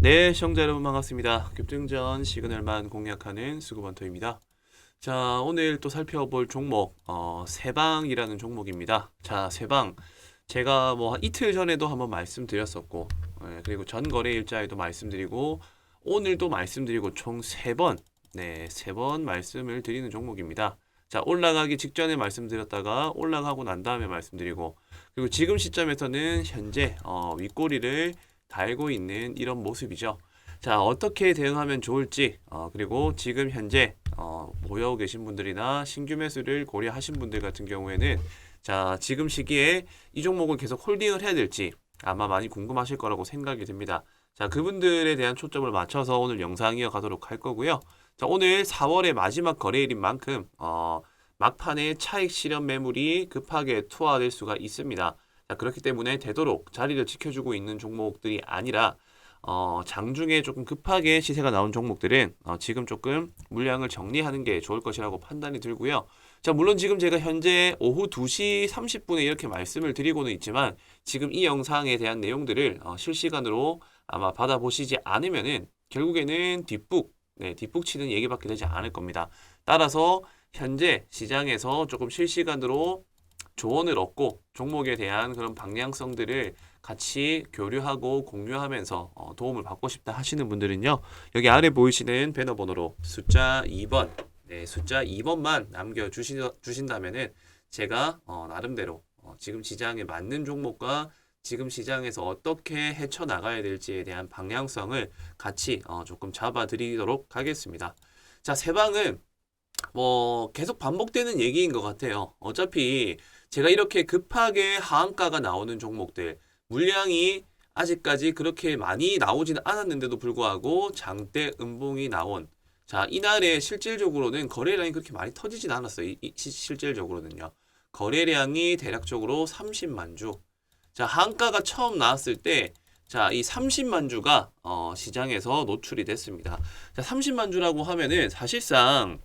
네, 시청자 여러분 반갑습니다. 급등전 시그널만 공략하는 수구번터입니다. 자, 오늘 또 살펴볼 종목 어, 세방이라는 종목입니다. 자, 세방 제가 뭐한 이틀 전에도 한번 말씀드렸었고, 예, 그리고 전 거래 일자에도 말씀드리고, 오늘도 말씀드리고 총 세 번, 네, 세 번 말씀을 드리는 종목입니다. 자, 올라가기 직전에 말씀드렸다가 올라가고 난 다음에 말씀드리고, 그리고 지금 시점에서는 현재 어, 윗꼬리를 달고 있는 이런 모습이죠. 자, 어떻게 대응하면 좋을지, 어, 그리고 지금 현재 어, 모여 계신 분들이나 신규 매수를 고려하신 분들 같은 경우에는 자, 지금 시기에 이 종목을 계속 홀딩을 해야 될지 아마 많이 궁금하실 거라고 생각이 듭니다. 자, 그분들에 대한 초점을 맞춰서 오늘 영상 이어가도록 할 거고요. 자, 오늘 4월의 마지막 거래일인 만큼 어, 막판에 차익 실현 매물이 급하게 투하될 수가 있습니다. 자, 그렇기 때문에 되도록 자리를 지켜주고 있는 종목들이 아니라 어, 장중에 조금 급하게 시세가 나온 종목들은 어, 지금 조금 물량을 정리하는 게 좋을 것이라고 판단이 들고요. 자, 물론 지금 제가 현재 오후 2시 30분에 이렇게 말씀을 드리고는 있지만 지금 이 영상에 대한 내용들을 어, 실시간으로 아마 받아보시지 않으면은 결국에는 뒷북, 네, 뒷북 치는 얘기밖에 되지 않을 겁니다. 따라서 현재 시장에서 조금 실시간으로 조언을 얻고 종목에 대한 그런 방향성들을 같이 교류하고 공유하면서 어, 도움을 받고 싶다 하시는 분들은요. 여기 아래 보이시는 배너 번호로 숫자 2번, 네, 숫자 2번만 남겨 주신다면은 제가 어, 나름대로 어, 지금 시장에 맞는 종목과 지금 시장에서 어떻게 헤쳐 나가야 될지에 대한 방향성을 같이 어, 조금 잡아드리도록 하겠습니다. 자, 세 방은 뭐 계속 반복되는 얘기인 것 같아요. 어차피 제가 이렇게 급하게 하한가가 나오는 종목들 물량이 아직까지 그렇게 많이 나오지는 않았는데도 불구하고 장대 음봉이 나온 자 이날에 실질적으로는 거래량이 그렇게 많이 터지진 않았어요. 이, 이, 실질적으로는요. 거래량이 대략적으로 30만 주. 자 한가가 처음 나왔을 때 자, 이 30만 주가 어, 시장에서 노출이 됐습니다. 자, 30만 주라고 하면은 사실상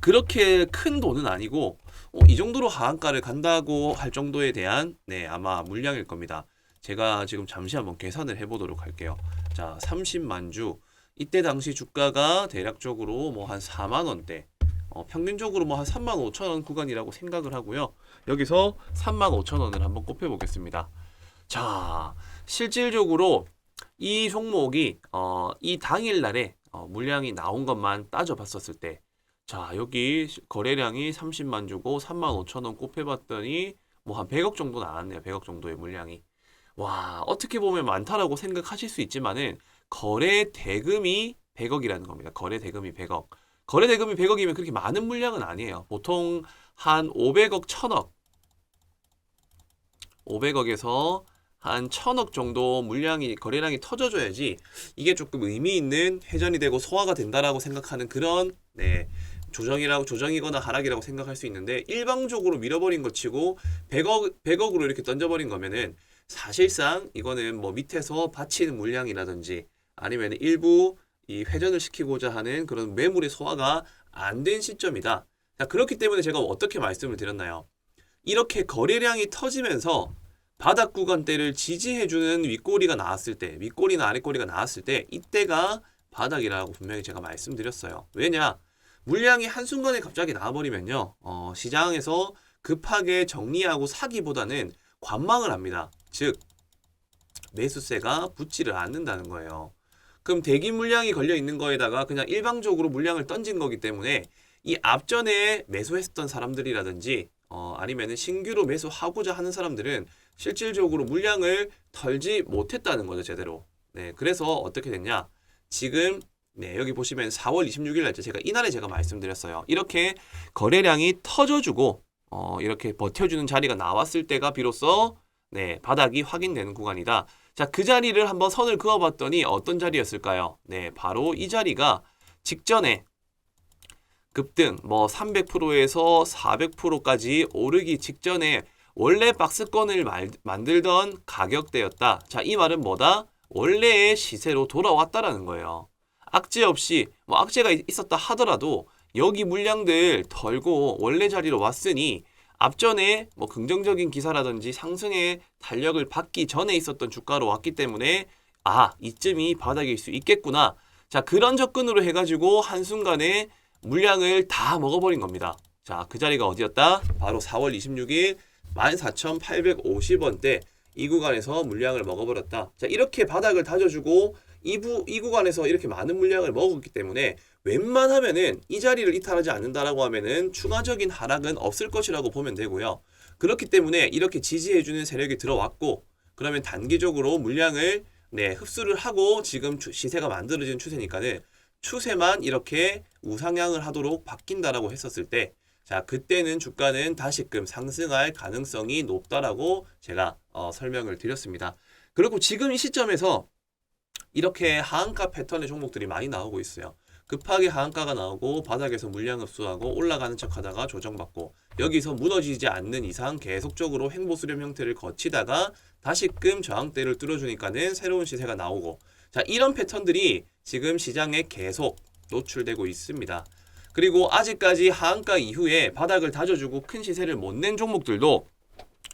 그렇게 큰 돈은 아니고 어, 이 정도로 하한가를 간다고 할 정도에 대한 네 아마 물량일 겁니다. 제가 지금 잠시 한번 계산을 해보도록 할게요. 자 30만 주 이때 당시 주가가 대략적으로 뭐 한 4만 원대 어, 평균적으로 뭐 한 3만 5천 원 구간이라고 생각을 하고요. 여기서 3만 5천 원을 한번 꼽혀 보겠습니다. 자 실질적으로 이 종목이 어, 이 당일 날에 어, 물량이 나온 것만 따져봤었을 때 자, 여기 거래량이 30만 주고 3만 5천 원 곱해봤더니 뭐 한 100억 정도 나왔네요. 100억 정도의 물량이. 와, 어떻게 보면 많다라고 생각하실 수 있지만은 거래 대금이 100억이라는 겁니다. 거래 대금이 100억. 거래 대금이 100억이면 그렇게 많은 물량은 아니에요. 보통 한 500억, 1000억. 500억에서 한 1000억 정도 물량이 거래량이 터져줘야지 이게 조금 의미 있는 회전이 되고 소화가 된다라고 생각하는 그런 네, 조정이라고 조정이거나 하락이라고 생각할 수 있는데 일방적으로 밀어버린 것 치고 100억 100억으로 이렇게 던져버린 거면은 사실상 이거는 뭐 밑에서 받치는 물량이라든지 아니면 일부 이 회전을 시키고자 하는 그런 매물의 소화가 안 된 시점이다. 자, 그렇기 때문에 제가 어떻게 말씀을 드렸나요? 이렇게 거래량이 터지면서 바닥 구간대를 지지해주는 윗꼬리가 나왔을 때, 윗꼬리나 아랫꼬리가 나왔을 때, 이때가 바닥이라고 분명히 제가 말씀드렸어요. 왜냐? 물량이 한순간에 갑자기 나와버리면요. 어, 시장에서 급하게 정리하고 사기보다는 관망을 합니다. 즉, 매수세가 붙지를 않는다는 거예요. 그럼 대기 물량이 걸려 있는 거에다가 그냥 일방적으로 물량을 던진 거기 때문에 이 앞전에 매수했었던 사람들이라든지 어, 아니면 신규로 매수하고자 하는 사람들은 실질적으로 물량을 털지 못했다는 거죠, 제대로. 네, 그래서 어떻게 됐냐? 지금 네, 여기 보시면 4월 26일 날짜 제가 이날에 제가 말씀드렸어요. 이렇게 거래량이 터져주고 어, 이렇게 버텨주는 자리가 나왔을 때가 비로소 네, 바닥이 확인되는 구간이다. 자, 그 자리를 한번 선을 그어봤더니 어떤 자리였을까요? 네, 바로 이 자리가 직전에 급등 뭐 300%에서 400%까지 오르기 직전에 원래 박스권을 말, 만들던 가격대였다. 자, 이 말은 뭐다? 원래의 시세로 돌아왔다라는 거예요. 악재 없이 뭐 악재가 있었다 하더라도 여기 물량들 덜고 원래 자리로 왔으니 앞전에 뭐 긍정적인 기사라든지 상승의 달력을 받기 전에 있었던 주가로 왔기 때문에 아, 이쯤이 바닥일 수 있겠구나. 자, 그런 접근으로 해가지고 한순간에 물량을 다 먹어버린 겁니다. 자, 그 자리가 어디였다? 바로 4월 26일 14,850원대 이 구간에서 물량을 먹어버렸다. 자, 이렇게 바닥을 다져주고 이, 부, 이 구간에서 이렇게 많은 물량을 먹었기 때문에 웬만하면은 이 자리를 이탈하지 않는다라고 하면은 추가적인 하락은 없을 것이라고 보면 되고요. 그렇기 때문에 이렇게 지지해주는 세력이 들어왔고 그러면 단기적으로 물량을 네, 흡수를 하고 지금 추- 시세가 만들어진 추세니까는 추세만 이렇게 우상향을 하도록 바뀐다라고 했었을 때 자, 그때는 주가는 다시금 상승할 가능성이 높다라고 제가 어, 설명을 드렸습니다. 그리고 지금 이 시점에서 이렇게 하한가 패턴의 종목들이 많이 나오고 있어요. 급하게 하한가가 나오고 바닥에서 물량 흡수하고 올라가는 척하다가 조정받고 여기서 무너지지 않는 이상 계속적으로 횡보 수렴 형태를 거치다가 다시금 저항대를 뚫어주니까는 새로운 시세가 나오고 자 이런 패턴들이 지금 시장에 계속 노출되고 있습니다. 그리고 아직까지 하한가 이후에 바닥을 다져주고 큰 시세를 못 낸 종목들도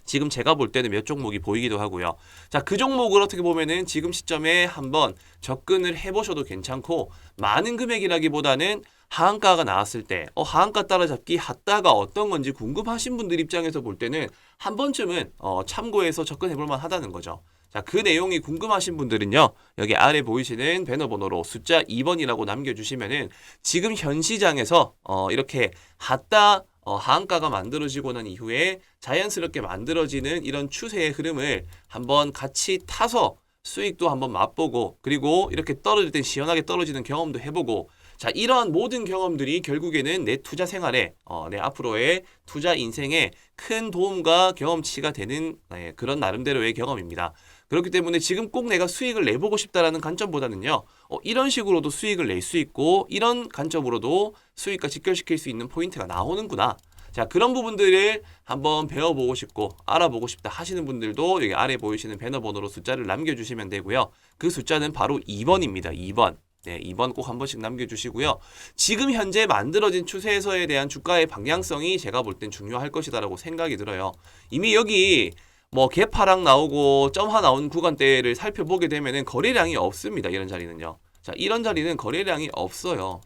지금 제가 볼 때는 몇 종목이 보이기도 하고요. 자, 그 종목을 어떻게 보면은 지금 시점에 한번 접근을 해보셔도 괜찮고 많은 금액이라기보다는 하한가가 나왔을 때, 어, 하한가 따라잡기 핫다가 어떤 건지 궁금하신 분들 입장에서 볼 때는 한 번쯤은 어, 참고해서 접근해볼 만하다는 거죠. 자, 그 내용이 궁금하신 분들은요, 여기 아래 보이시는 배너 번호로 숫자 2번이라고 남겨주시면은 지금 현 시장에서 어, 이렇게 핫다 어, 하한가가 만들어지고 난 이후에 자연스럽게 만들어지는 이런 추세의 흐름을 한번 같이 타서 수익도 한번 맛보고 그리고 이렇게 떨어질 땐 시원하게 떨어지는 경험도 해보고 자 이러한 모든 경험들이 결국에는 내 투자 생활에 어, 내 앞으로의 투자 인생에 큰 도움과 경험치가 되는 네, 그런 나름대로의 경험입니다. 그렇기 때문에 지금 꼭 내가 수익을 내보고 싶다라는 관점보다는요 어, 이런 식으로도 수익을 낼 수 있고 이런 관점으로도 수익과 직결시킬 수 있는 포인트가 나오는구나. 자 그런 부분들을 한번 배워보고 싶고 알아보고 싶다 하시는 분들도 여기 아래 보이시는 배너 번호로 숫자를 남겨주시면 되고요. 그 숫자는 바로 2번입니다. 2번. 네, 2번 꼭 한 번씩 남겨주시고요. 지금 현재 만들어진 추세에서에 대한 주가의 방향성이 제가 볼 땐 중요할 것이다라고 생각이 들어요. 이미 여기 뭐 개파락 나오고 점화 나온 구간대를 살펴보게 되면은 거래량이 없습니다. 이런 자리는요. 자, 이런 자리는 거래량이 없어요.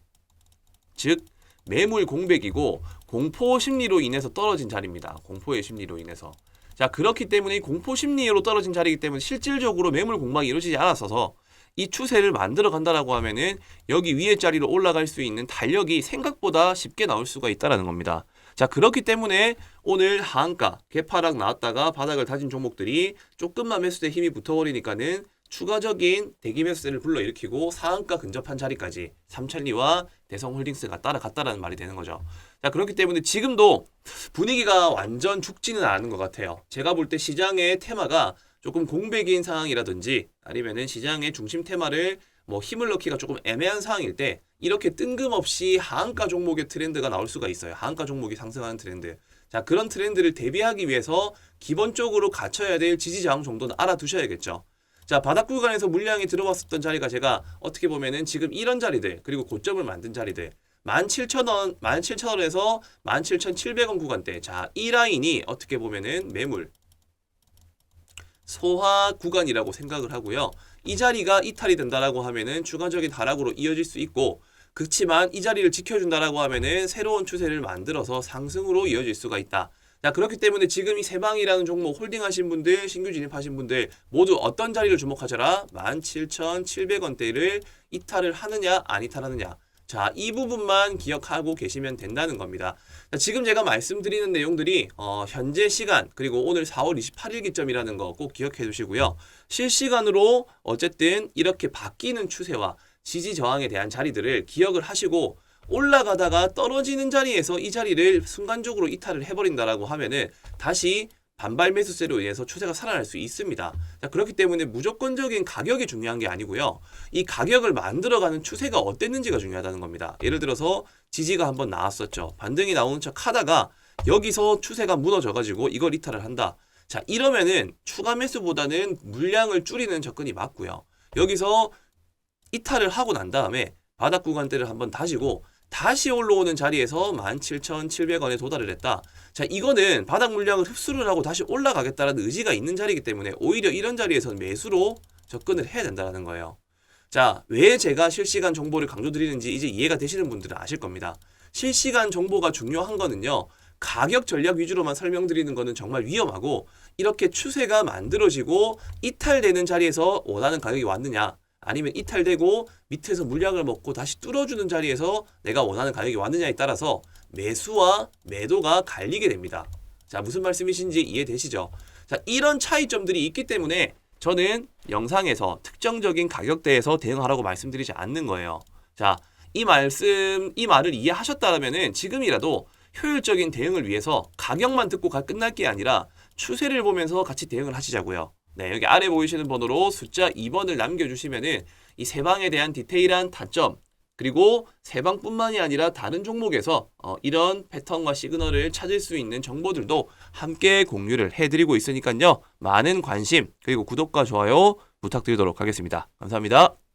즉 매물 공백이고 공포 심리로 인해서 떨어진 자리입니다. 공포의 심리로 인해서. 자, 그렇기 때문에 이 공포 심리로 떨어진 자리이기 때문에 실질적으로 매물 공방이 이루어지지 않았어서 이 추세를 만들어 간다라고 하면은 여기 위에 자리로 올라갈 수 있는 달력이 생각보다 쉽게 나올 수가 있다라는 겁니다. 자, 그렇기 때문에 오늘 하한가 개파락 나왔다가 바닥을 다진 종목들이 조금만 매수대 힘이 붙어버리니까는 추가적인 대기 매수세를 불러일으키고 상한가 근접한 자리까지 삼천리와 대성홀딩스가 따라갔다라는 말이 되는 거죠. 자 그렇기 때문에 지금도 분위기가 완전 죽지는 않은 것 같아요. 제가 볼 때 시장의 테마가 조금 공백인 상황이라든지 아니면은 시장의 중심 테마를 뭐 힘을 넣기가 조금 애매한 상황일 때 이렇게 뜬금없이 하한가 종목의 트렌드가 나올 수가 있어요. 하한가 종목이 상승하는 트렌드. 자 그런 트렌드를 대비하기 위해서 기본적으로 갖춰야 될 지지 저항 정도는 알아두셔야겠죠. 자 바닥 구간에서 물량이 들어왔었던 자리가 제가 어떻게 보면은 지금 이런 자리들 그리고 고점을 만든 자리들 17,000원, 17,000원에서 17,700원 구간대. 자, 이 라인이 어떻게 보면은 매물 소화 구간이라고 생각을 하고요. 이 자리가 이탈이 된다라고 하면은 추가적인 하락으로 이어질 수 있고 그렇지만 이 자리를 지켜준다라고 하면은 새로운 추세를 만들어서 상승으로 이어질 수가 있다. 자 그렇기 때문에 지금 이 세방이라는 종목 홀딩하신 분들 신규 진입하신 분들 모두 어떤 자리를 주목하셔라 17,700원대를 이탈을 하느냐 안 이탈하느냐 자, 이 부분만 기억하고 계시면 된다는 겁니다. 자, 지금 제가 말씀드리는 내용들이 어, 현재 시간 그리고 오늘 4월 28일 기점이라는 거 꼭 기억해 두시고요. 실시간으로 어쨌든 이렇게 바뀌는 추세와 지지 저항에 대한 자리들을 기억을 하시고 올라가다가 떨어지는 자리에서 이 자리를 순간적으로 이탈을 해버린다라고 하면은 다시 반발 매수세로 인해서 추세가 살아날 수 있습니다. 자, 그렇기 때문에 무조건적인 가격이 중요한 게 아니고요. 이 가격을 만들어가는 추세가 어땠는지가 중요하다는 겁니다. 예를 들어서 지지가 한번 나왔었죠. 반등이 나오는 척 하다가 여기서 추세가 무너져가지고 이걸 이탈을 한다. 자, 이러면은 추가 매수보다는 물량을 줄이는 접근이 맞고요. 여기서 이탈을 하고 난 다음에 바닥 구간대를 한번 다지고 다시 올라오는 자리에서 17,700원에 도달을 했다. 자, 이거는 바닥 물량을 흡수를 하고 다시 올라가겠다라는 의지가 있는 자리이기 때문에 오히려 이런 자리에서는 매수로 접근을 해야 된다는 거예요. 자, 왜 제가 실시간 정보를 강조드리는지 이제 이해가 되시는 분들은 아실 겁니다. 실시간 정보가 중요한 거는요. 가격 전략 위주로만 설명드리는 거는 정말 위험하고 이렇게 추세가 만들어지고 이탈되는 자리에서 원하는 가격이 왔느냐 아니면 이탈되고 밑에서 물량을 먹고 다시 뚫어주는 자리에서 내가 원하는 가격이 왔느냐에 따라서 매수와 매도가 갈리게 됩니다. 자, 무슨 말씀이신지 이해되시죠? 자, 이런 차이점들이 있기 때문에 저는 영상에서 특정적인 가격대에서 대응하라고 말씀드리지 않는 거예요. 자, 이 말씀, 이 말을 이해하셨다면은 지금이라도 효율적인 대응을 위해서 가격만 듣고 가 끝날 게 아니라 추세를 보면서 같이 대응을 하시자고요. 네, 여기 아래 보이시는 번호로 숫자 2번을 남겨주시면은 이 세 방에 대한 디테일한 다점 그리고 세 방뿐만이 아니라 다른 종목에서 어, 이런 패턴과 시그널을 찾을 수 있는 정보들도 함께 공유를 해드리고 있으니까요. 많은 관심 그리고 구독과 좋아요 부탁드리도록 하겠습니다. 감사합니다.